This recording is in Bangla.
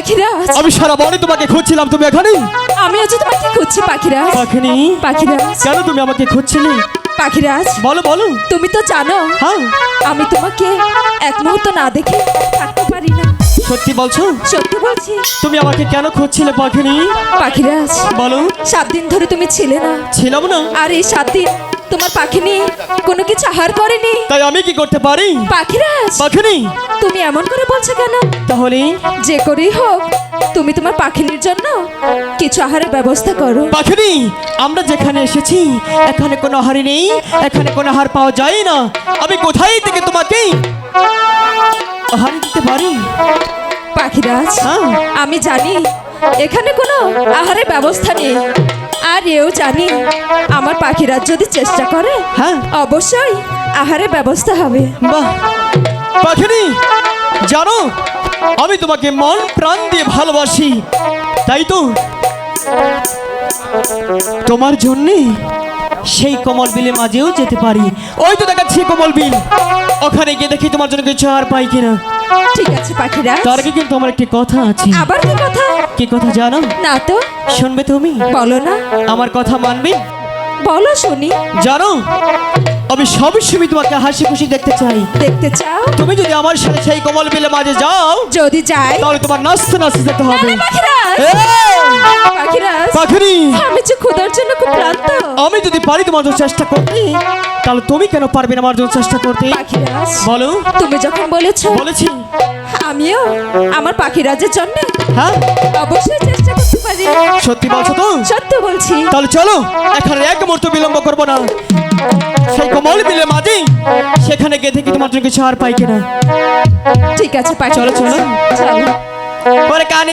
পাখিরাজ আমি সারা বনে তোমাকে খুঁজছিলাম তুমি এখানে আমি আজ তোমাকে খুঁজছি পাখিরাজ পাখিনি? পাখিরাজ কেন তুমি আমাকে খুঁজছিলে? পাখিরাজ বলো বলো। তুমি তো জানো হ্যাঁ। আমি তোমাকে এক মুহূর্ত না দেখে থাকতে পারি না। সত্যি বলছো? সত্যি বলছি। তুমি আমাকে কেন খুঁজছিলে পাখিনি? পাখিরাজ বলো। সাত দিন ধরে তুমি ছিলে না। ছিলাম না। আর এই সাত দিন তোমার পাখি নিয়ে কোনো কিছু আহার করেনি? তাই আমি কি করতে পারি? পাখিরাজ পাখিনি। তুমি এমন করে বলছো কেন? তাহলে? যে করেই হোক তুমি তোমার পাখিনির জন্য কিছু আহারের ব্যবস্থা করো। পাখিনি আমরা যেখানে এসেছি এখানে কোনো হাড়ি নেই এখানে কোনো হার পাওয়া যায় না। আমি কোথায় থেকে তোমাকে হারি দিতে পারি? পাখিরাজ হ্যাঁ। আমি জানি এখানে কোনো আহারের ব্যবস্থা নেই। আর এও জানি আমার পাখিরা যদি চেষ্টা করে হ্যাঁ। অবশ্যই আহারে ব্যবস্থা হবে। বাহ। পাখিনি জানো আমি তোমাকে মন প্রাণ দিয়ে ভালোবাসি তাই তো? তোমার জন্যে সেই কমল বিলের মাঝেও যেতে পারি। ওই তো দেখাচ্ছি কমল বিল। ওখানে গিয়ে দেখি তোমার জন্য কিছু আর পাই কিনা। ঠিক আছে পাখিরা। তার আগে কিন্তু আমার একটি কথা আছে। আবার কি কথা? কি কথা জানো? না তো। শুনবে তুমি? বলো না। আমার কথা মানবে? বলো শুনি। জানো? আমি সবসময় তোমাকে হাসি খুশি দেখতে চাই। দেখতে চাও? তুমি যদি আমার সাথে সেই কমল বিলে মাঝে যাও যদি যাই? তাহলে তোমার নাচতে নাচতে যেতে হবে। পাখিনি! আমি যে ক্ষুধার জন্য খুব ক্লান্ত। আমি যদি পারি তোমার জন্য চেষ্টা করতে তাহলে তুমি কেন পারবে না আমার জন্য চেষ্টা করতে? বলো। তুমি যখন বলেছ বলেছি। আমিও আমার পাখিরাজের জন্য হ্যাঁ? অবশ্যই চেষ্টা করতে পারি। সত্যি বলছো তো? সত্য বলছি। তাহলে চলো এখানে এক মুহূর্ত বিলম্ব করব না। সেখানে গিয়ে দেখি তোমার জন্য কিছু আর পাই কিনা। ঠিক আছে পাই। চলো, চলো। চলো। পরে কানে